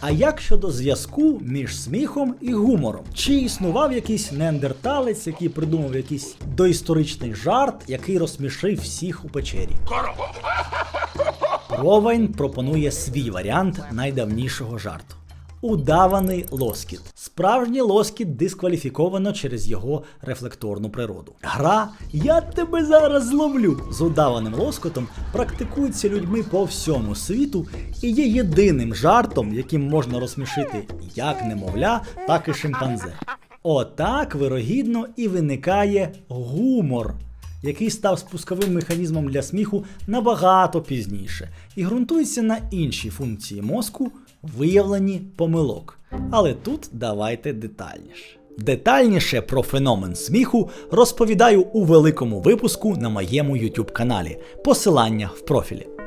А як щодо зв'язку між сміхом і гумором? Чи існував якийсь неандерталець, який придумав якийсь доісторичний жарт, який розсмішив всіх у печері? Ровайн пропонує свій варіант найдавнішого жарту. Удаваний лоскіт. Справжній лоскіт дискваліфіковано через його рефлекторну природу. Гра Я тебе зараз зловлю з удаваним лоскотом практикується людьми по всьому світу і є єдиним жартом, яким можна розсмішити як немовля, так і шимпанзе. Отак вирогідно і виникає гумор який став спусковим механізмом для сміху набагато пізніше і ґрунтується на іншій функції мозку виявленні помилок. Але тут давайте детальніше. Детальніше про феномен сміху розповідаю у великому випуску на моєму YouTube каналі. Посилання в профілі.